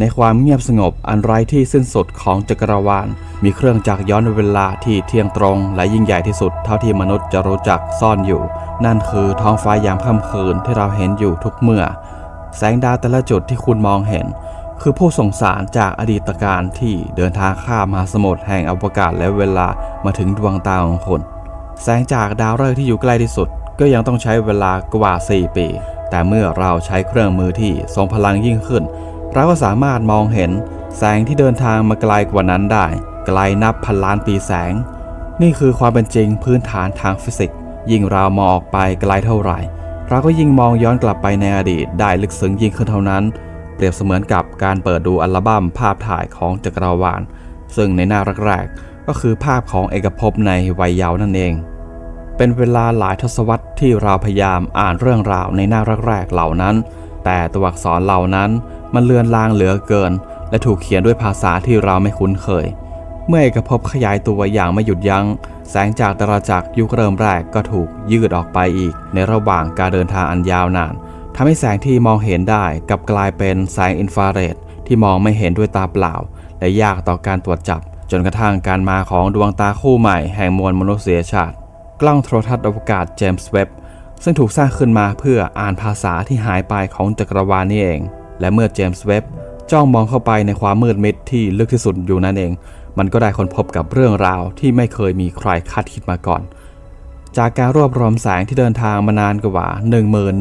ในความเงียบสงบอันไร้ที่สิ้นสุดของจักรวาล มีเครื่องจักรย้อนเวลาที่เที่ยงตรงและยิ่งใหญ่ที่สุดเท่าที่มนุษย์จะรู้จักซ่อนอยู่ นั่นคือท้องฟ้ายามค่ำคืนที่เราเห็นอยู่ทุกเมื่อ แสงดาวแต่ละจุดที่คุณมองเห็น คือผู้ส่งสารจากอดีตการที่เดินทางข้ามมหาสมุทรแห่งอวกาศและเวลามาถึงดวงตาของคุณแสงจากดาวฤกษ์ที่อยู่ใกล้ที่สุด ก็ยังต้องใช้เวลากว่า 4 ปี แต่เมื่อเราใช้เครื่องมือที่ทรงพลังยิ่งขึ้น เราก็สามารถมองเห็นแสงที่เดินทางมาไกลกว่านั้นได้ ไกลนับพันล้านปีแสง นี่คือความเป็นจริงพื้นฐานทางฟิสิกส์ ยิ่งเรามองออกไปไกลเท่าไหร่ เราก็ยิ่งมองย้อนกลับไปในอดีตได้ลึกซึ้งยิ่งขึ้นเท่านั้น เปรียบเสมือนกับการเปิดดูอัลบั้มภาพถ่ายของจักรวาล ซึ่งในหน้าแรกๆก็คือภาพของเอกภพในวัยเยาว์นั่นเอง เป็นเวลาหลายทศวรรษที่เราพยายามอ่านเรื่องราวในหน้าแรกๆเหล่านั้น แต่ตัวอักษรเหล่านั้นมันเลือนลางเหลือเกิน และถูกเขียนด้วยภาษาที่เราไม่คุ้นเคย เมื่อเอกภพขยายตัวอย่างไม่หยุดยัง้ง แสงจากดาราจักรยุคเริ่มแรกก็ถูกยืดออกไปอีก ในระหว่างการเดินทางอันยาวนานทำให้แสงที่มองเห็นได้กลับกลายเป็นแสงอินฟราเรดที่มองไม่เห็นด้วยตาเปล่า และยากต่อการตรวจจับ จนกระทั่งการมาของดวงตาคู่ใหม่แห่งมวลมนุษยชาติ กล้องโทรทัศน์อวกาศเจมส์เว็บ ซึ่งถูกสร้างขึ้นมาเพื่ออ่านภาษาที่หายไปของจักรวาลนี่เอง และเมื่อเจมส์เว็บจ้องมองเข้าไปในความมืดมิดที่ลึกที่สุดอยู่นั่นเอง มันก็ได้ค้นพบกับเรื่องราวที่ไม่เคยมีใครคาดคิดมาก่อน จากการรวบรวมแสงที่เดินทางมานานกว่า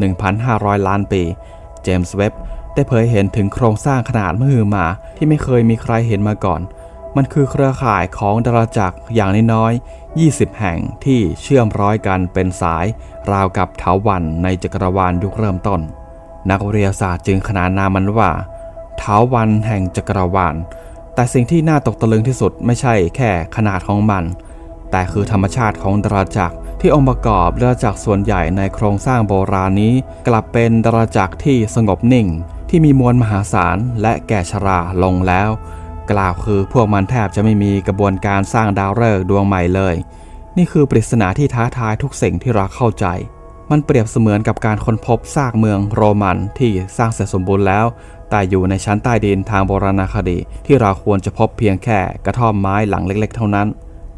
11,500 ล้านปี เจมส์เว็บได้เผยเห็นถึงโครงสร้างขนาดมหึมาที่ไม่เคยมีใครเห็นมาก่อน มันคือเครือข่ายของดาราจักรอย่างน้อยๆ20 แห่งที่เชื่อมร้อยกันเป็นสาย ราวกับเถาวันในจักรวาลยุคเริ่มต้น นักวิทยาศาสตร์จึงขนานนามมันว่าเถาวันแห่งจักรวาล แต่สิ่งที่น่าตกตะลึงที่สุดไม่ใช่แค่ขนาดของมัน แต่คือธรรมชาติของดาราจักรที่องค์ประกอบดาราจักรส่วนใหญ่ในโครงสร้างโบราณนี้ กลับเป็นดาราจักรที่สงบนิ่ง ที่มีมวลมหาศาลและแก่ชราลงแล้ว กล่าวคือพวกมันแทบจะไม่มีกระบวนการสร้างดาวฤกษ์ดวงใหม่เลย นี่คือปริศนาที่ท้าทายทุกสิ่งที่เราเข้าใจ มันเปรียบเสมือนกับการค้นพบซากเมืองโรมันที่สร้างเสร็จสมบูรณ์แล้ว แต่อยู่ในชั้นใต้ดินทางโบราณคดี ที่เราควรจะพบเพียงแค่กระท่อมไม้หลังเล็ก ๆ เท่านั้น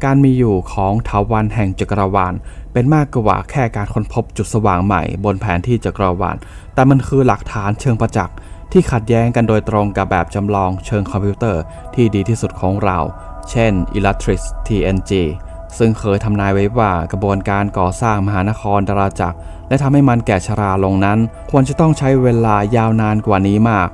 การมีอยู่ของเถาวันแห่งจักรวาล เป็นมากกว่าแค่การค้นพบจุดสว่างใหม่ บนแผนที่จักรวาล แต่มันคือหลักฐานเชิงประจักษ์ ที่ขัดแย้งกันโดยตรงกับแบบจำลองเชิงคอมพิวเตอร์ที่ดีที่สุดของเรา เช่น Illustris TNG ซึ่งเคยทำนายไว้ว่ากระบวนการก่อสร้างมหานครดาราจักร และทำให้มันแก่ชราลงนั้น ควรจะต้องใช้เวลายาวนานกว่านี้มาก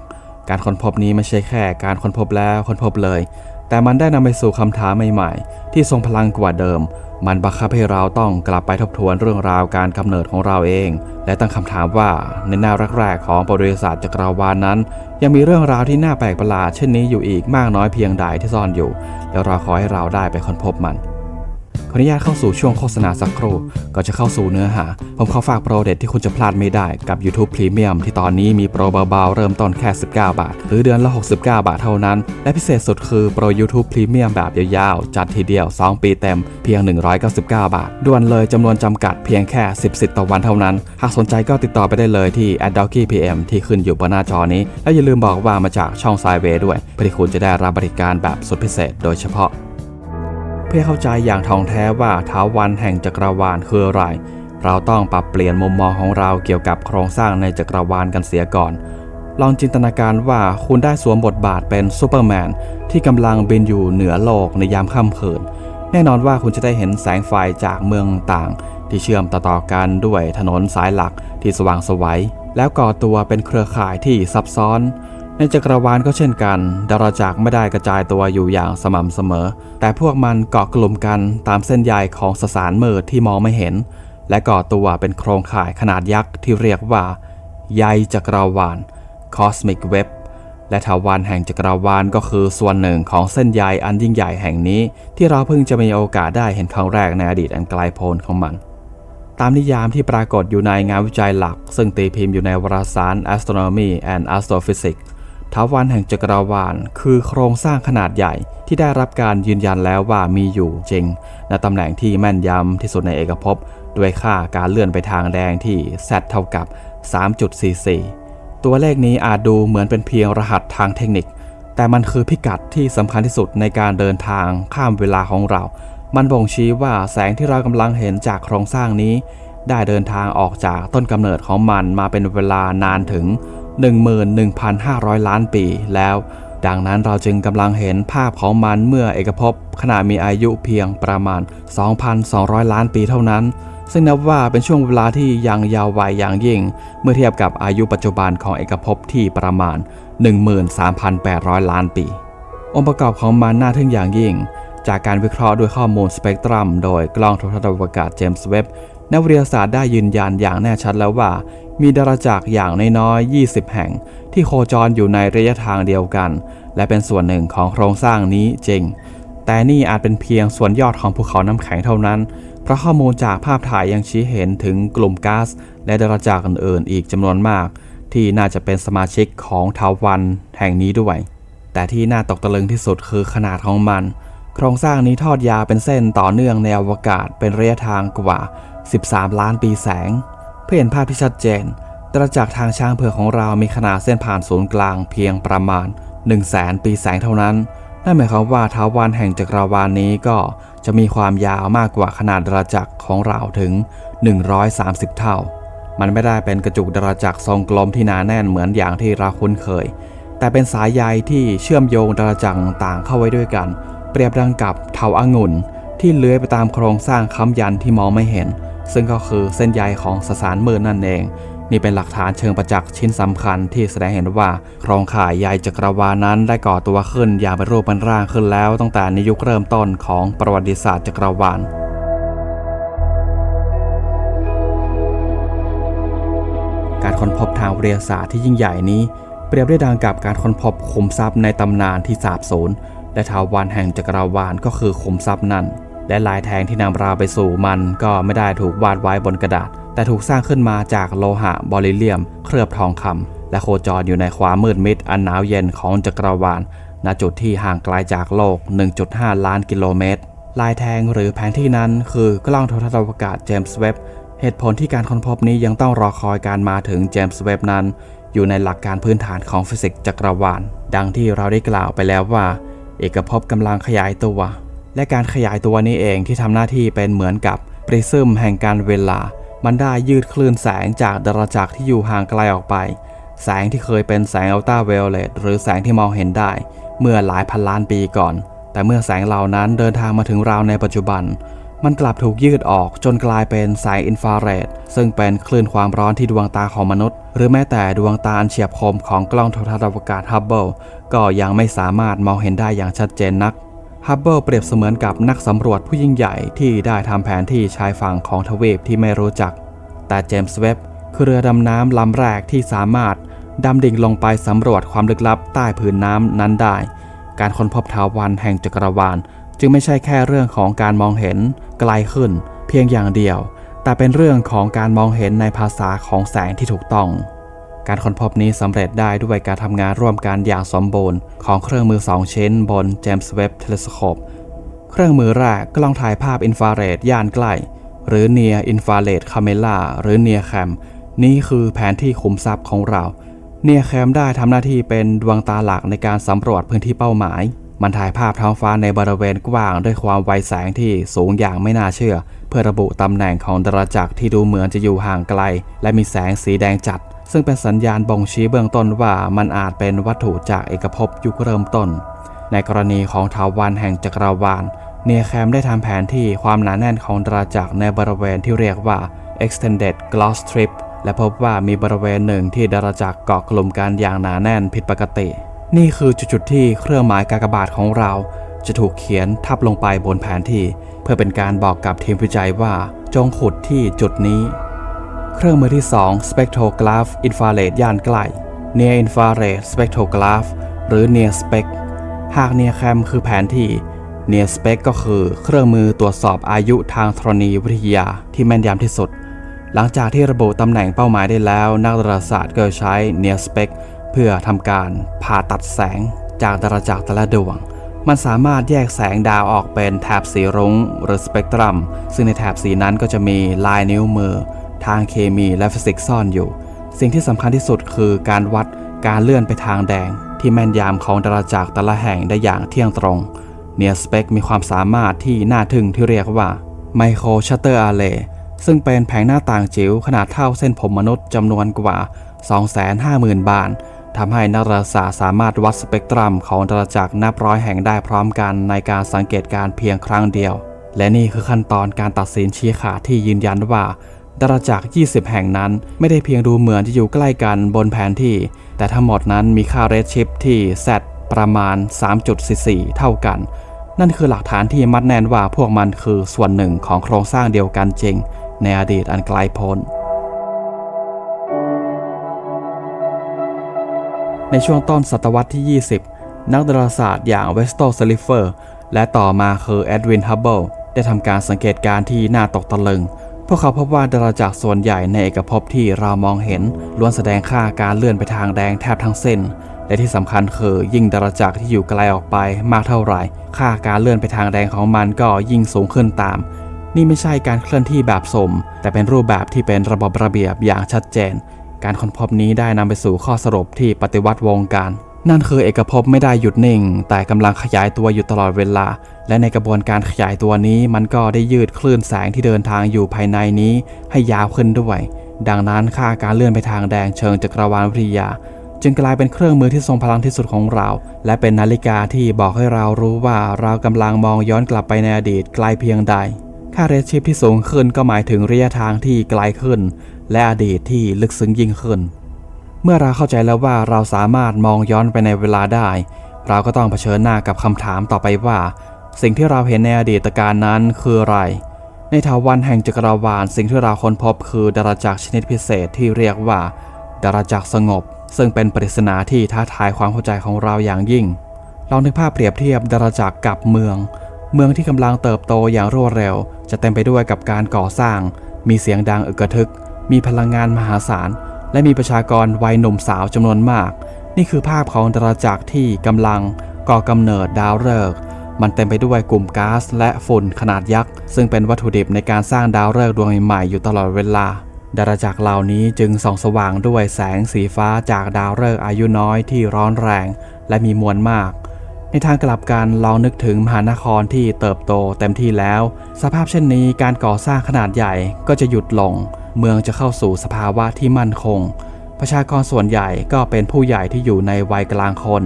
การค้นพบนี้ไม่ใช่แค่การค้นพบแล้วค้นพบเลย แต่มันได้นำไปสู่คำถามใหม่ ๆ ที่ทรงพลังกว่าเดิม มันบังคับให้เราต้องกลับไปทบทวนเรื่องราวการกำเนิดของเราเอง และตั้งคำถามว่าในหน้าแรกๆของบริษัทจักรวาลนั้น ยังมีเรื่องราวที่น่าแปลกประหลาดเช่นนี้อยู่อีกมากน้อยเพียงใดที่ซ่อนอยู่ แล้วเราขอให้เราได้ไปค้นพบมัน ขออนุญาตเข้าสู่ช่วงโฆษณาสักครู่ก่อนจะเข้าสู่เนื้อหา ผมขอฝากโปรเด็ดที่คุณจะพลาดไม่ได้กับ YouTube Premium ที่ตอนนี้มีโปรเบาๆ เริ่มต้นแค่ 19 บาท หรือเดือนละ 69 บาทเท่านั้น และพิเศษสุดคือโปร YouTube Premium แบบยาวๆ จัดทีเดียว 2 ปีเต็มเพียง 199 บาท ด่วนเลยจำนวนจำกัดเพียงแค่ 10 สิทธิ์ต่อวันเท่านั้น หากสนใจก็ติดต่อไปได้เลยที่ a d o k i PM ที่ขึ้นอยู่บนหน้าจอนี้ และอย่าลืมบอกว่ามาจากช่องไซเวด้วยเพื่อที่คุณจะได้รับบริการแบบสุดพิเศษ โดยเฉพาะ เพื่อเข้าใจอย่างท่องแท้ว่าท้าวันแห่งจักรวาลคืออะไร เราต้องปรับเปลี่ยนมุมมองของเราเกี่ยวกับโครงสร้างในจักรวาลกันเสียก่อน ลองจินตนาการว่าคุณได้สวมบทบาทเป็นซูเปอร์แมนที่กำลังบินอยู่เหนือโลกในยามค่ำคืน แน่นอนว่าคุณจะได้เห็นแสงไฟจากเมืองต่างที่เชื่อมต่อกันด้วยถนนสายหลักที่สว่างสวัยแล้วก่อตัวเป็นเครือข่ายที่ซับซ้อน ในจักรวาลก็เช่นกัน ดาราจักรไม่ได้กระจายตัวอยู่อย่างสม่ำเสมอ แต่พวกมันเกาะกลุ่มกันตามเส้นใยของสสารมืดที่มองไม่เห็น และก่อตัวเป็นโครงข่ายขนาดยักษ์ที่เรียกว่า ใยจักรวาล Cosmic Web และถาวรแห่งจักรวาลก็คือส่วนหนึ่งของเส้นใยอันยิ่งใหญ่แห่งนี้ ที่เราเพิ่งจะมีโอกาสได้เห็นครั้งแรกในอดีตอันไกลโพ้นของมัน ตามนิยามที่ปรากฏอยู่ในงานวิจัยหลัก ซึ่งตีพิมพ์อยู่ในวารสาร Astronomy and Astrophysics ท้าวันแห่งจักรวาล คือโครงสร้างขนาดใหญ่ที่ได้รับการยืนยันแล้วว่ามีอยู่จริงในตำแหน่งที่แม่นยำที่สุดในเอกภพด้วยค่าการเลื่อนไปทางแดงที่ z เท่ากับ 3.44 ตัวเลขนี้อาจดูเหมือนเป็นเพียงรหัสทางเทคนิค แต่มันคือพิกัดที่สำคัญที่สุดในการเดินทางข้ามเวลาของเรา มันบ่งชี้ว่าแสงที่เรากำลังเห็นจากโครงสร้างนี้ ได้เดินทางออกจากต้นกำเนิดของมันมาเป็นเวลานานถึง 11,500 ล้านปีแล้ว ดังนั้นเราจึงกำลังเห็นภาพของมันเมื่อเอกภพขณะมีอายุเพียงประมาณ 2,200 ล้านปีเท่านั้น ซึ่งนับว่าเป็นช่วงเวลาที่ยังยาววัยอย่างยิ่ง เมื่อเทียบกับอายุปัจจุบันของเอกภพที่ประมาณ 13,800 ล้านปี องค์ประกอบของมันน่าทึ่งอย่างยิ่ง จากการวิเคราะห์ด้วยข้อมูลสเปกตรัม โดยกล้องโทรทัศน์อวกาศเจมส์เว็บนักวิทยาศาสตร์ได้ยืนยันอย่างแน่ชัดแล้วว่า มีดาราจักรอย่างน้อยๆ20 แห่ง ที่โคจรอยู่ในระยะทางเดียวกัน และเป็นส่วนหนึ่งของโครงสร้างนี้จริง แต่นี่อาจเป็นเพียงส่วนยอดของภูเขาน้ำแข็งเท่านั้น เพราะข้อมูลจากภาพถ่ายยังชี้เห็นถึงกลุ่มก๊าซและดาราจักรอื่นๆ อีกจำนวนมาก ที่น่าจะเป็นสมาชิกของทาวันแห่งนี้ด้วย แต่ที่น่าตกตะลึงที่สุดคือขนาดของมัน โครงสร้างนี้ทอดยาวเป็นเส้นต่อเนื่องในอวกาศเป็นระยะทางกว่า 13 ล้านปีแสง เพื่อเห็นภาพที่ชัดเจนดาราจักทางช้างเผือกของเรามีขนาดเส้นผ่านศูนย์กลางเพียงประมาณ 1 0 0 0 0แสนปีแสงเท่านั้น นั่นหมายความว่าท้าววันแห่งจักรวาลนี้ก็จะมีความยาวมากกว่าขนาดดาราจักรของเราถึง 130 เท่า มันไม่ได้เป็นกระจุกดาราจักรทรงกลมที่หนาแน่นเหมือนอย่างที่เราคุ้นเคย แต่เป็นสายใยที่เชื่อมโยงดาราจักรต่างเข้าไว้ด้วยกัน เปรียบดังกับเถาอางุ่นที่เลื้อยไปตามโครงสร้างค้ำยันที่มองไม่เห็น ซึ่งก็คือเส้นใยของสสารมืดนั่นเอง นี่เป็นหลักฐานเชิงประจักษ์ชิ้นสำคัญที่แสดงเห็นว่าโครงข่ายใยจักรวาลนั้นได้ก่อตัวขึ้นอย่างเป็นรูปเป็นร่างขึ้นแล้วตั้งแต่ในยุคเริ่มต้นของประวัติศาสตร์จักรวาลการค้นพบทางวิทยาศาสตร์ที่ยิ่งใหญ่นี้ เปรียบได้ดังกับการค้นพบขุมทรัพย์ในตำนานที่สาบสูญและทาววันแห่งจักรวาลก็คือขุมทรัพย์นั้น และลายแทงที่นำเราไปสู่มันก็ไม่ได้ถูกวาดไว้บนกระดาษ แต่ถูกสร้างขึ้นมาจากโลหะบริเลียม เคลือบทองคำและโคจรอยู่ในความมืดมิดอันหนาวเย็นของจักรวาลณจุดที่ห่างไกลจากโลก 1.5 ล้านกิโลเมตร ลายแทงหรือแผนที่นั้นคือกล้องโทรทัศน์อวกาศเจมส์เว็บ เหตุผลที่การค้นพบนี้ยังต้องรอคอยการมาถึงเจมส์เว็บนั้น อยู่ในหลักการพื้นฐานของฟิสิกส์จักรวาล ดังที่เราได้กล่าวไปแล้วว่า เอกภพกำลังขยายตัว และการขยายตัวนี้เองที่ทำหน้าที่เป็นเหมือนกับปริซึมแห่งการเวลา มันได้ยืดคลื่นแสงจากดาราจักรที่อยู่ห่างไกลออกไป แสงที่เคยเป็นแสงอัลตราไวโอเลตหรือแสงที่มองเห็นได้ เมื่อหลายพันล้านปีก่อน แต่เมื่อแสงเหล่านั้นเดินทางมาถึงเราในปัจจุบัน มันกลับถูกยืดออกจนกลายเป็นแสงอินฟราเรดซึ่งเป็นคลื่นความร้อนที่ดวงตาของมนุษย์ หรือแม้แต่ดวงตาอันเฉียบคมของกล้องโทรทัศน์อวกาศฮับเบิลก็ยังไม่สามารถมองเห็นได้อย่างชัดเจนนัก ฮับเบิลเปรียบเสมือนกับนักสำรวจผู้ยิ่งใหญ่ที่ได้ทำแผนที่ชายฝั่งของทวีปที่ไม่รู้จัก แต่เจมส์เว็บคือเรือดำน้ำลำแรกที่สามารถดำดิ่งลงไปสำรวจความลึกลับใต้ผืนน้ำนั้นได้ การค้นพบทาวันแห่งจักรวาล จึงไม่ใช่แค่เรื่องของการมองเห็นไกลขึ้น เพียงอย่างเดียว แต่เป็นเรื่องของการมองเห็นในภาษาของแสงที่ถูกต้อง การค้นพบนี้สำเร็จได้ด้วยการทำงานร่วมกันอย่างสมบูรณ์ของเครื่องมือ 2 ชิ้นบน James Webb Telescope เครื่องมือแรกกล้องถ่ายภาพอินฟราเรดย่านใกล้ หรือ Near Infrared Camera หรือ Near Cam นี่คือแผนที่ขุมทรัพย์ของเราเนียแคมได้ทำหน้าที่เป็นดวงตาหลักในการสำรวจพื้นที่เป้าหมาย มันถ่ายภาพท้องฟ้าในบริเวณกว้างด้วยความไวแสงที่สูงอย่างไม่น่าเชื่อ เพื่อระบุตำแหน่งของดาราจักรที่ดูเหมือนจะอยู่ห่างไกล และมีแสงสีแดงจัด ซึ่งเป็นสัญญาณบ่งชี้เบื้องต้นว่ามันอาจเป็นวัตถุจากเอกภพยุคเริ่มต้น ในกรณีของถาวันแห่งจักรวาล เนียแคมได้ทำแผนที่ความหนาแน่นของดาราจักรในบริเวณที่เรียกว่า extended gloss strip และพบว่ามีบริเวณหนึ่งที่ดาราจักรเกาะกลุ่มกันอย่างหนาแน่นผิดปกติ นี่คือจุดๆที่เครื่องหมายกากบาทของเรา จะถูกเขียนทับลงไปบนแผนที่ เพื่อเป็นการบอกกับทีมวิจัยว่า จงขุดที่จุดนี้ เครื่องมือที่ 2 Spectrograph Infrared ย่านใกล้ Near Infrared Spectrograph หรือ Near Spec หาก Near Cam คือแผนที่ Near Spec ก็คือเครื่องมือตรวจสอบอายุทางธรณีวิทยาที่แม่นยำที่สุด หลังจากที่ระบุตำแหน่งเป้าหมายได้แล้ว นักดาราศาสตร์ก็ใช้ Near Spec เพื่อทำการผ่าตัดแสงจากดาราจักรแต่ละดวงมันสามารถแยกแสงดาวออกเป็นแถบสีรุ้งหรือสเปกตรัม ซึ่งในแถบสีนั้นก็จะมีลายนิ้วมือ ทางเคมีและฟิสิกส์ซ่อนอยู่ สิ่งที่สำคัญที่สุดคือการวัดการเลื่อนไปทางแดง ที่แม่นยำของดาราจักรแต่ละแห่งได้อย่างเที่ยงตรงเนียสเปกมีความสามารถที่น่าทึ่งที่เรียกว่าไมโครชัตเตอร์อาร์เรซึ่งเป็นแผงหน้าต่างจิ๋วขนาดเท่าเส้นผมมนุษย์จำนวนกว่า 250,000 บานทำให้นักดาราศาสตร์สามารถวัดสเปกตรัมของดาราจักรนับร้อยแห่งได้พร้อมกันในการสังเกตการเพียงครั้งเดียว และนี่คือขั้นตอนการตัดสินชี้ขาดที่ยืนยันว่า ดาราจักร 20 แห่งนั้น ไม่ได้เพียงดูเหมือนจะอยู่ใกล้กันบนแผนที่ แต่ทั้งหมดนั้นมีค่าเรดชิปที่ Z ประมาณ 3.44 เท่ากัน นั่นคือหลักฐานที่มัดแน่นว่าพวกมันคือส่วนหนึ่งของโครงสร้างเดียวกันจริง ในอดีตอันไกลโพ้นในช่วงต้นศตวรรษที่ 20 นักดาราศาสตร์อย่างเวสโตสลิฟเฟอร์และต่อมาคือเอ็ดวินฮับเบิลได้ทำการสังเกตการณ์ที่น่าตกตะลึง พวกเขาพบว่าดาราจักรส่วนใหญ่ในเอกภพที่เรามองเห็นล้วนแสดงค่าการเลื่อนไปทางแดงแทบทั้งเส้น และที่สำคัญคือยิ่งดาราจักรที่อยู่ไกลออกไปมากเท่าไหร่ ค่าการเลื่อนไปทางแดงของมันก็ยิ่งสูงขึ้นตาม นี่ไม่ใช่การเคลื่อนที่แบบสม แต่เป็นรูปแบบที่เป็นระบบระเบียบอย่างชัดเจน การค้นพบนี้ได้นำไปสู่ข้อสรุปที่ปฏิวัติวงการ นั่นคือเอกภพไม่ได้หยุดนิ่ง แต่กำลังขยายตัวอยู่ตลอดเวลา และในกระบวนการขยายตัวนี้มันก็ได้ยืดคลื่นแสงที่เดินทางอยู่ภายในนี้ให้ยาวขึ้นด้วย ดังนั้นค่าการเลื่อนไปทางแดงเชิงจักรวาลวิทยา จึงกลายเป็นเครื่องมือที่ทรงพลังที่สุดของเรา และเป็นนาฬิกาที่บอกให้เรารู้ว่าเรากำลังมองย้อนกลับไปในอดีตไกลเพียงใด ค่าเรชิปที่สูงขึ้นก็หมายถึงระยะทางที่ไกลขึ้น และอดีตที่ลึกซึ้งยิ่งขึ้น เมื่อเราเข้าใจแล้วว่าเราสามารถมองย้อนไปในเวลาได้ เราก็ต้องเผชิญหน้ากับคำถามต่อไปว่า สิ่งที่เราเห็นในอดีตการนั้นคืออะไร ในถาวันแห่งจักรวาลสิ่งที่เราค้นพบคือดาราจักรชนิดพิเศษที่เรียกว่าดาราจักรสงบ ซึ่งเป็นปริศนาที่ท้าทายความเข้าใจของเราอย่างยิ่ง ลองนึกภาพเปรียบเทียบดาราจักรกับเมือง เมืองที่กำลังเติบโตอย่างรวดเร็ว จะเต็มไปด้วยกับการก่อสร้าง มีเสียงดังอึกกระทึก มีพลังงานมหาศาล และมีประชากรวัยหนุ่มสาวจำนวนมาก นี่คือภาพของดาราจักรที่กำลังก่อกำเนิดดาวฤกษ์มันเต็มไปด้วยกลุ่มก๊าซและฝุ่นขนาดยักษ์ ซึ่งเป็นวัตถุดิบในการสร้างดาวฤกษ์ดวงใหม่ๆอยู่ตลอดเวลา ดาราจักรเหล่านี้จึงส่องสว่างด้วยแสงสีฟ้าจากดาวฤกษ์อายุน้อยที่ร้อนแรง และมีมวลมาก ในทางกลับกันลองนึกถึงมหานครที่เติบโตเต็มที่แล้ว สภาพเช่นนี้การก่อสร้างขนาดใหญ่ก็จะหยุดลง เมืองจะเข้าสู่สภาวะที่มั่นคง ประชากรส่วนใหญ่ก็เป็นผู้ใหญ่ที่อยู่ในวัยกลางคน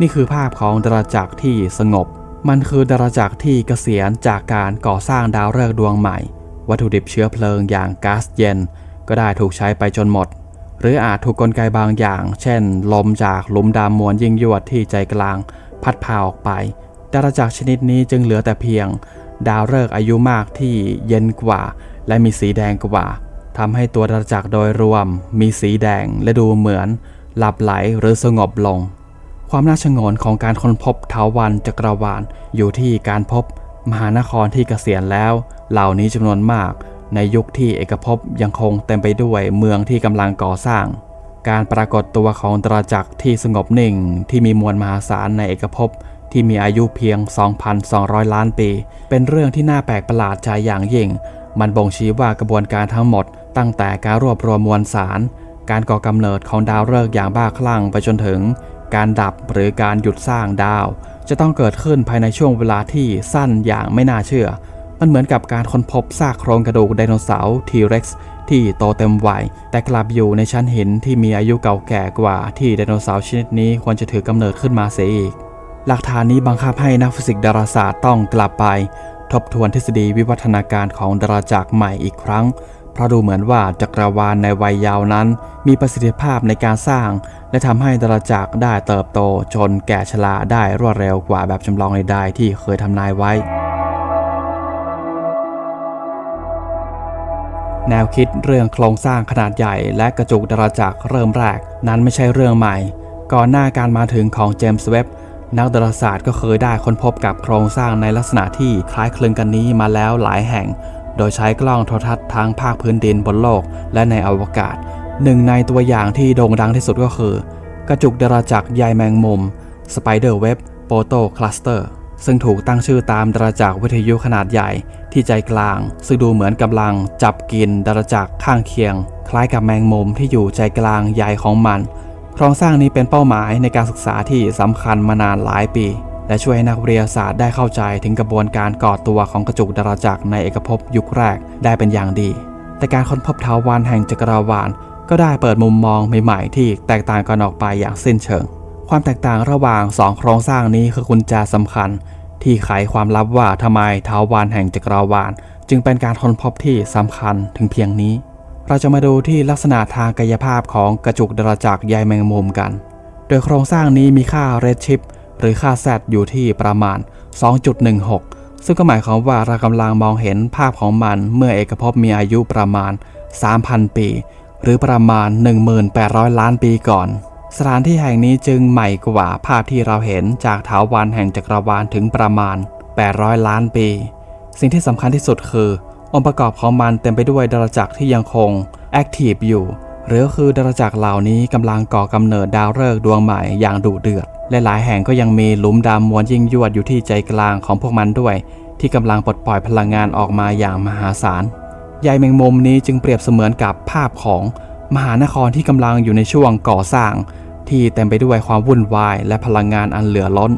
นี่คือภาพของดาราจักรที่สงบ มันคือดาราจักรที่เกษียณจากการก่อสร้างดาวฤกษ์ดวงใหม่ วัตถุดิบเชื้อเพลิงอย่างก๊าซเย็น ก็ได้ถูกใช้ไปจนหมดหรืออาจถูกกลไกบางอย่าง เช่น ลมจากหลุมดำมวลยิ่งยวดที่ใจกลาง พัดพาออกไป ดาราจักรชนิดนี้จึงเหลือแต่เพียง ดาวฤกษ์อายุมากที่เย็นกว่า และมีสีแดงกว่าทำให้ตัวดาราจักรโดยรวม มีสีแดงและดูเหมือน หลับไหลหรือสงบลง ความน่าชงนของการค้นพบเถาวันจักรวาลอยู่ที่การพบ มหานครที่เกษียณแล้ว เหล่านี้จำนวนมาก ในยุคที่เอกภพยังคงเต็มไปด้วยเมืองที่กำลังก่อสร้าง การปรากฏตัวของตราจักรที่สงบนิ่งที่มีมวลมหาศาลในเอกภพที่มีอายุเพียง 2,200 ล้านปี เป็นเรื่องที่น่าแปลกประหลาดใจอย่างยิ่ง มันบ่งชี้ว่ากระบวนการทั้งหมด ตั้งแต่การรวบรวมมวลสาร การก่อกำเนิดของดาวฤกษ์อย่างบ้าคลั่งไปจนถึง การดับหรือการหยุดสร้างดาว จะต้องเกิดขึ้นภายในช่วงเวลาที่สั้นอย่างไม่น่าเชื่อ มันเหมือนกับการค้นพบซากโครงกระดูกไดโนเสาร์ทีเร็กซ์ที่โตเต็มวัย แต่กลับอยู่ในชั้นหินที่มีอายุเก่าแก่กว่าที่ไดโนเสาร์ชนิดนี้ควรจะถือกำเนิดขึ้นมาเสียอีก หลักฐานนี้บังคับให้นักฟิสิกส์ดาราศาสตร์ต้องกลับไป ทบทวนทฤษฎีวิวัฒนาการของดาราจักรใหม่อีกครั้ง เพราะดูเหมือนว่าจักรวาลในวัยยาวนั้น มีประสิทธิภาพในการสร้าง และทำให้ดาราจักรได้เติบโตจนแก่ชราได้รวดเร็วกว่าแบบจำลองใดๆที่เคยทำนายไว้ แนวคิดเรื่องโครงสร้างขนาดใหญ่และกระจุกดาราจักรเริ่มแรก นั้นไม่ใช่เรื่องใหม่ ก่อนหน้าการมาถึงของเจมส์เว็บนักดาราศาสตร์ก็เคยได้ค้นพบกับโครงสร้างในลักษณะที่คล้ายคลึงกันนี้มาแล้วหลายแห่ง โดยใช้กล้องโทรทัศน์ทั้งภาคพื้นดินบนโลกและในอวกาศ หนึ่งในตัวอย่างที่โด่งดังที่สุดก็คือ กระจุกดาราจักรใยแมงมุม Spider Web Proto Cluster ซึ่งถูกตั้งชื่อตามดาราจักรวิทยุขนาดใหญ่ที่ใจกลาง ซึ่งดูเหมือนกำลังจับกินดาราจักรข้างเคียง คล้ายกับแมงมุมที่อยู่ใจกลางใยของมันโครงสร้างนี้เป็นเป้าหมายในการศึกษาที่สำคัญมานานหลายปี และช่วยให้นักวิทยาศาสตร์ได้เข้าใจถึงกระบวนการก่อตัวของกระจุกดาราจักรในเอกภพยุคแรกได้เป็นอย่างดี แต่การค้นพบเทาวันแห่งจักรวาลก็ได้เปิดมุมมองใหม่ๆ ที่แตกต่างกันออกไปอย่างสิ้นเชิง ความแตกต่างระหว่างสองโครงสร้างนี้คือกุญแจสำคัญ ที่ไขความลับว่าทำไมเท้าวานแห่งจักรวาล จึงเป็นการค้นพบที่สำคัญถึงเพียงนี้ เราจะมาดูที่ลักษณะทางกายภาพของกระจุกดาราจักรใยแมงมุมกัน โดยโครงสร้างนี้มีค่าเรดชิปหรือค่า Z อยู่ที่ประมาณ 2.16 ซึ่งก็หมายความว่าเรากำลังมองเห็นภาพของมันเมื่อเอกภพมีอายุประมาณ 3,000 ปี หรือประมาณ 1,800ล้านปีก่อน สถานที่แห่งนี้จึงใหม่กว่าภาพที่เราเห็นจากถาวรแห่งจักรวาลถึงประมาณ 800 ล้านปี สิ่งที่สำคัญที่สุดคือ องค์ประกอบของมันเต็มไปด้วยดาราจักรที่ยังคงแอคทีฟอยู่ หรือคือดาราจักรเหล่านี้กำลังก่อกำเนิดดาวฤกษ์ดวงใหม่อย่างดุเดือด และหลายแห่งก็ยังมีหลุมดำมวลยิ่งยวดอยู่ที่ใจกลางของพวกมันด้วย ที่กำลังปลดปล่อยพลังงานออกมาอย่างมหาศาลใยแมงมุมนี้จึงเปรียบเสมือนกับภาพของมหานครที่กำลังอยู่ในช่วงก่อสร้าง ที่เต็มไปด้วยความวุ่นวายและพลังงานอันเหลือล้น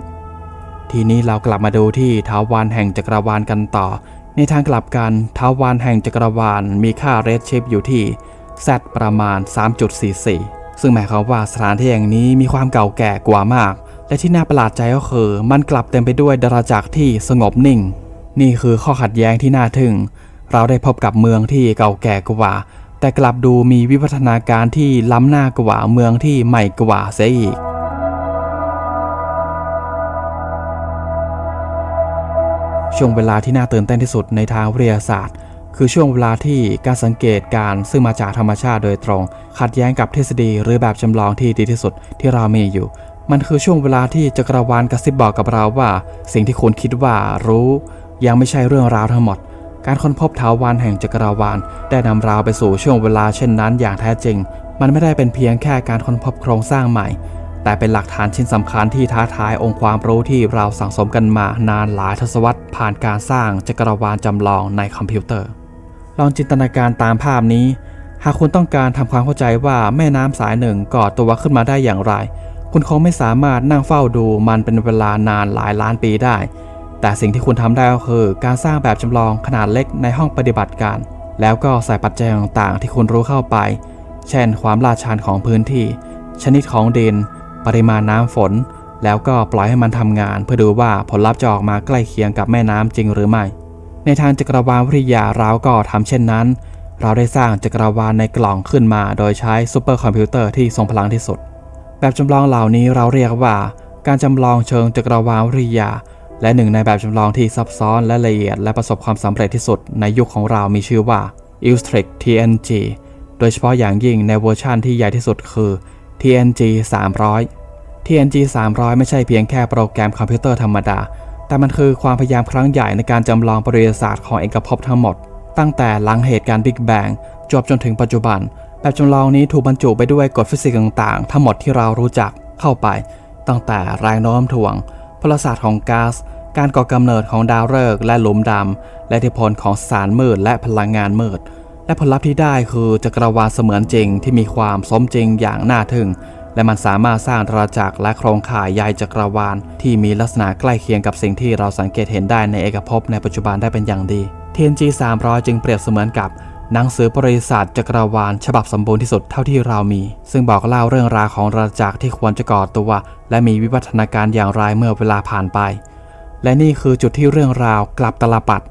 ทีนี้เรากลับมาดูที่ท้าววานแห่งจักรวาลกันต่อ ในทางกลับกันท้าววานแห่งจักรวาลมีค่าเรดชิปอยู่ที่ Z ประมาณ 3.44 ซึ่งหมายความว่าสถานที่แห่งนี้มีความเก่าแก่กว่ามาก และที่น่าประหลาดใจก็คือ มันกลับเต็มไปด้วยดาราจักรที่สงบนิ่ง นี่คือข้อขัดแย้งที่น่าทึ่ง เราได้พบกับเมืองที่เก่าแก่กว่า แต่กลับดูมีวิวัฒนาการที่ล้ำหน้ากว่าเมืองที่ใหม่กว่าเสียอีกช่วงเวลาที่น่าตื่นเต้นที่สุดในทางวิทยาศาสตร์ คือช่วงเวลาที่การสังเกตการ์ซึ่งมาจากธรรมชาติโดยตรง ขัดแย้งกับทฤษฎีหรือแบบจำลองที่ดีที่สุดที่เรามีอยู่ มันคือช่วงเวลาที่จักรวาลกระซิบบอกกับเราว่า สิ่งที่คุณคิดว่ารู้ ยังไม่ใช่เรื่องราวทั้งหมด การค้นพบถาวรแห่งจักรวาล ได้นำเราไปสู่ช่วงเวลาเช่นนั้นอย่างแท้จริง มันไม่ได้เป็นเพียงแค่การค้นพบโครงสร้างใหม่ แต่เป็นหลักฐานชิ้นสำคัญที่ท้าทายองค์ความรู้ที่เราสั่งสมกันมานานหลายทศวรรษผ่านการสร้างจักรวาลจำลองในคอมพิวเตอร์ ลองจินตนาการตามภาพนี้ หากคุณต้องการทำความเข้าใจว่าแม่น้ำสายหนึ่งก่อตัวขึ้นมาได้อย่างไร คุณคงไม่สามารถนั่งเฝ้าดูมันเป็นเวลานานหลายล้านปีได้ แต่สิ่งที่คุณทำได้ก็คือ การสร้างแบบจำลองขนาดเล็กในห้องปฏิบัติการ แล้วก็ใส่ปัจจัยต่างๆ ที่คุณรู้เข้าไป เช่น ความลาดชันของพื้นที่ ชนิดของดิน ปริมาณน้ำฝน แล้วก็ปล่อยให้มันทำงาน เพื่อดูว่าผลลัพธ์จะออกมาใกล้เคียงกับแม่น้ำจริงหรือไม่ ในทางจักรวาลวิทยาเราก็ทำเช่นนั้น เราได้สร้างจักรวาลในกล่องขึ้นมา โดยใช้ซูเปอร์คอมพิวเตอร์ที่ทรงพลังที่สุด แบบจำลองเหล่านี้เราเรียกว่า การจำลองเชิงจักรวาลวิทยา และหนึ่งในแบบจำลองที่ซับซ้อนและละเอียดและประสบความสำเร็จที่สุดในยุคของเรามีชื่อว่า Illustrix TNG โดยเฉพาะอย่างยิ่งในเวอร์ชั่นที่ใหญ่ที่สุดคือ TNG 300 TNG 300 ไม่ใช่เพียงแค่โปรแกรมคอมพิวเตอร์ธรรมดา แต่มันคือความพยายามครั้งใหญ่ในการจำลองประวัติศาสตร์ของเอกภพทั้งหมด ตั้งแต่หลังเหตุการณ์บิ๊กแบงจบจนถึงปัจจุบัน แบบจำลองนี้ถูกบรรจุไปด้วยกฎฟิสิกส์ต่างๆ ทั้งหมดที่เรารู้จักเข้าไป ตั้งแต่แรงโน้มถ่วง พลศาสตร์ของก๊าซการก่อกำเนิดของดาวฤกษ์และหลุมดำ และอิทธิพลของสารมืดและพลังงานมืด และผลลัพธ์ที่ได้คือจักรวาลเสมือนจริงที่มีความสมจริงอย่างน่าทึ่ง และมันสามารถสร้างดาราจักรและโครงข่ายใยจักรวาล ที่มีลักษณะใกล้เคียงกับสิ่งที่เราสังเกตเห็นได้ในเอกภพในปัจจุบันได้เป็นอย่างดี TNG 300 จึงเปรียบเสมือนกับ หนังสือประวัติศาสตร์จักรวาล ฉบับสมบูรณ์ที่สุดเท่าที่เรามี ซึ่งบอกเล่าเรื่องราวของราจักรที่ควรจะก่อตัว และมีวิวัฒนาการอย่างไรเมื่อเวลาผ่านไป และนี่คือจุดที่เรื่องราวกลับตลปัด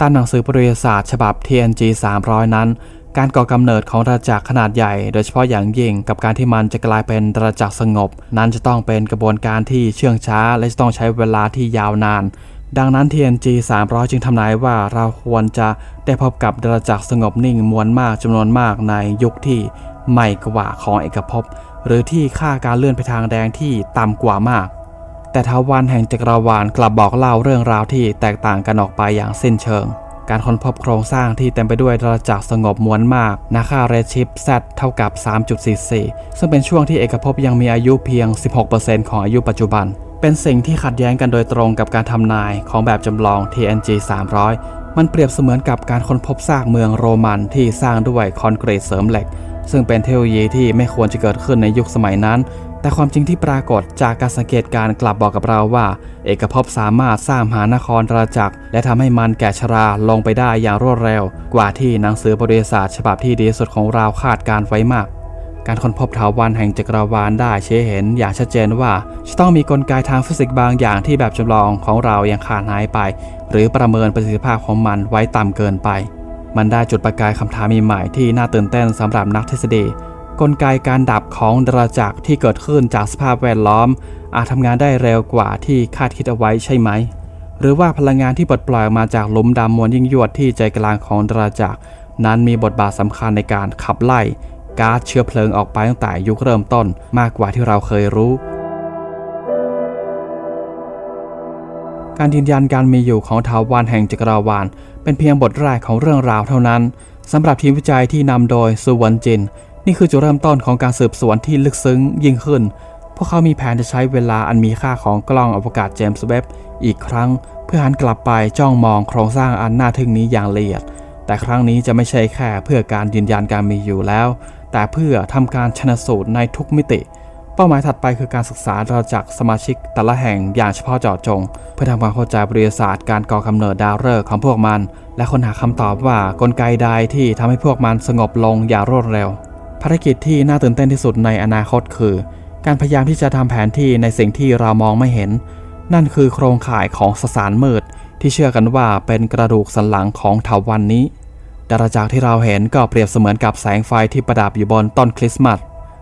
ตามหนังสือประวัติศาสตร์ฉบับ TNG 300 นั้น การก่อกำเนิดของราจักรขนาดใหญ่ โดยเฉพาะอย่างยิ่งกับการที่มันจะกลายเป็นราจักรสงบ นั้นจะต้องเป็นกระบวนการที่เชื่องช้า และจะต้องใช้เวลาที่ยาวนาน ดังนั้น TNG 300 จึงทำนายว่าเราควรจะได้พบกับดาราจักรสงบนิ่งมวลมากจำนวนมากในยุคที่ใหม่กว่าของเอกภพ หรือที่ค่าการเลื่อนไปทางแดงที่ต่ำกว่ามาก แต่ทวานแห่งจักรวาลกลับบอกเล่าเรื่องราวที่แตกต่างกันออกไปอย่างสิ้นเชิง การค้นพบโครงสร้างที่เต็มไปด้วยราจักรสงบมวลมากนาค่าเรชิป Z เท่ากับ 3.44 ซึ่งเป็นช่วงที่เอกภพยังมีอายุเพียง 16%ของอายุปัจจุบัน เป็นสิ่งที่ขัดแย้งกันโดยตรงกับการทำนายของแบบจำลอง TNG 300 มันเปรียบเสมือนกับการค้นพบซากเมืองโรมันที่สร้างด้วยคอนกรีตเสริมเหล็ก ซึ่งเป็นเทคโนโลยีที่ไม่ควรจะเกิดขึ้นในยุคสมัยนั้น แต่ความจริงที่ปรากฏจากการสังเกตการกลับบอกกับเราว่า เอกภพสามารถสร้างมหานครราจักร และทำให้มันแก่ชราลงไปได้อย่างรวดเร็ว กว่าที่หนังสือประวัติศาสตร์ฉบับที่ดีสุดของเราคาดการไว้มาก การค้นพบถาวรแห่งจักรวาลได้เชี้เห็นอย่างชัดเจนว่า จะต้องมีกลไกทางฟิสิกส์บางอย่างที่แบบจำลองของเรายังขาดหายไป หรือประเมินประสิทธิภาพของมันไว้ต่ำเกินไป มันได้จุดประกายคำถามใหม่ๆที่น่าตื่นเต้นสำหรับนักทฤษฎี กลไกการดับของดาราจักรที่เกิดขึ้นจากสภาพแวดล้อม อาจทำงานได้เร็วกว่าที่คาดคิดเอาไว้ใช่ไหม หรือว่าพลังงานที่ปลดปล่อยออกมาจากหลุมดำมวลยิ่งยวดที่ใจกลางของดาราจักรนั้นมีบทบาทสำคัญในการขับไล่ก๊าซเชื้อเพลิงออกไปตั้งแต่ยุคเริ่มต้นมากกว่าที่เราเคยรู้ การยืนยันการมีอยู่ของถาวรแห่งจักรวาล เป็นเพียงบทแรกของเรื่องราวเท่านั้นสำหรับทีมวิจัยที่นำโดยสุวรรณจิน นี่คือจุดเริ่มต้นของการสืบสวนที่ลึกซึ้งยิ่งขึ้น พวกเขามีแผนจะใช้เวลาอันมีค่าของกล้องอวกาศเจมส์เว็บอีกครั้ง เพื่อหันกลับไปจ้องมองโครงสร้างอันน่าทึ่งนี้อย่างละเอียด แต่ครั้งนี้จะไม่ใช่แค่เพื่อการยืนยันการมีอยู่แล้ว แต่เพื่อทำการชนสูตรในทุกมิติ เป้าหมายถัดไปคือการศึกษาดาราจักสมาชิกแต่ละแห่งอย่างเฉพาะเจาะจง เพื่อทำความเข้าใจบริษัทการก่อกำเนิดดาวฤกษ์ของพวกมัน และค้นหาคำตอบว่ากลไกใดที่ทำให้พวกมันสงบลงอย่างรวดเร็ว ภารกิจที่น่าตื่นเต้นที่สุดในอนาคตคือ การพยายามที่จะทำแผนที่ในสิ่งที่เรามองไม่เห็น นั่นคือโครงข่ายของสสารมืด ที่เชื่อกันว่าเป็นกระดูกสันหลังของเถาวันนี้ดาราจักรที่เราเห็นก็เปรียบเสมือนกับแสงไฟที่ประดับอยู่บนต้นคริสต์มาส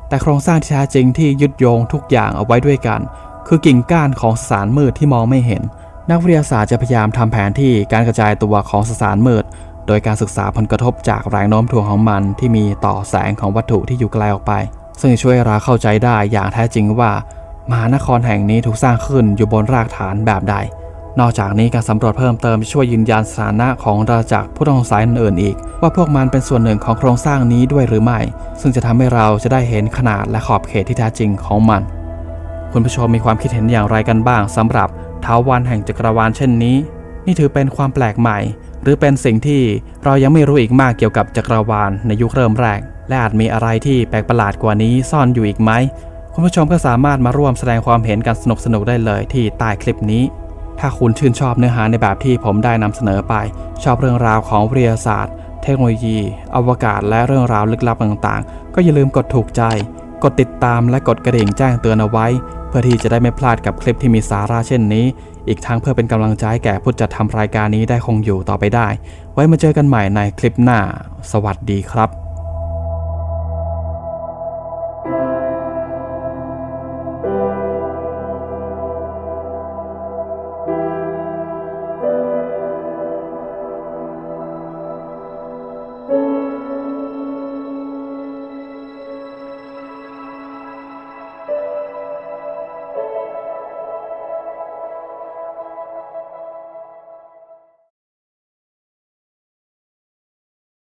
แต่โครงสร้างที่แท้จริงที่ยึดโยงทุกอย่างเอาไว้ด้วยกัน คือกิ่งก้านของสสารมืดที่มองไม่เห็น นักวิทยาศาสตร์จะพยายามทำแผนที่การกระจายตัวของสสารมืด โดยการศึกษาผลกระทบจากแรงโน้มถ่วงของมันที่มีต่อแสงของวัตถุที่อยู่ไกลออกไป ซึ่งจะช่วยเราเข้าใจได้อย่างแท้จริงว่ามหานครแห่งนี้ถูกสร้างขึ้นอยู่บนรากฐานแบบใด นอกจากนี้การสำรวจเพิ่มเติมจะช่วยยืนยันสถานะของราจักผู้ต้องสงสัยอื่นๆอีก ว่าพวกมันเป็นส่วนหนึ่งของโครงสร้างนี้ด้วยหรือไม่ ซึ่งจะทำให้เราจะได้เห็นขนาดและขอบเขตที่แท้จริงของมัน คุณผู้ชมมีความคิดเห็นอย่างไรกันบ้างสำหรับท้าววันแห่งจักรวาลเช่นนี้ นี่ถือเป็นความแปลกใหม่ หรือเป็นสิ่งที่เรายังไม่รู้อีกมากเกี่ยวกับจักรวาลในยุคเริ่มแรก และอาจมีอะไรที่แปลกประหลาดกว่านี้ซ่อนอยู่อีกไหม คุณผู้ชมก็สามารถมาร่วมแสดงความเห็นกันสนุกๆได้เลยที่ใต้คลิปนี้ ถ้าคุณชื่นชอบเนื้อหาในแบบที่ผมได้นำเสนอไป ชอบเรื่องราวของวิทยาศาสตร์ เทคโนโลยี อวกาศ และเรื่องราวลึกลับต่างๆ ก็อย่าลืมกดถูกใจ กดติดตามและกดกระดิ่งแจ้งเตือนเอาไว้ เพื่อที่จะได้ไม่พลาดกับคลิปที่มีสาระเช่นนี้ อีกทั้งเพื่อเป็นกำลังใจให้แก่ผู้จัดทำรายการนี้ได้คงอยู่ต่อไปได้ ไว้มาเจอกันใหม่ในคลิปหน้า สวัสดีครับ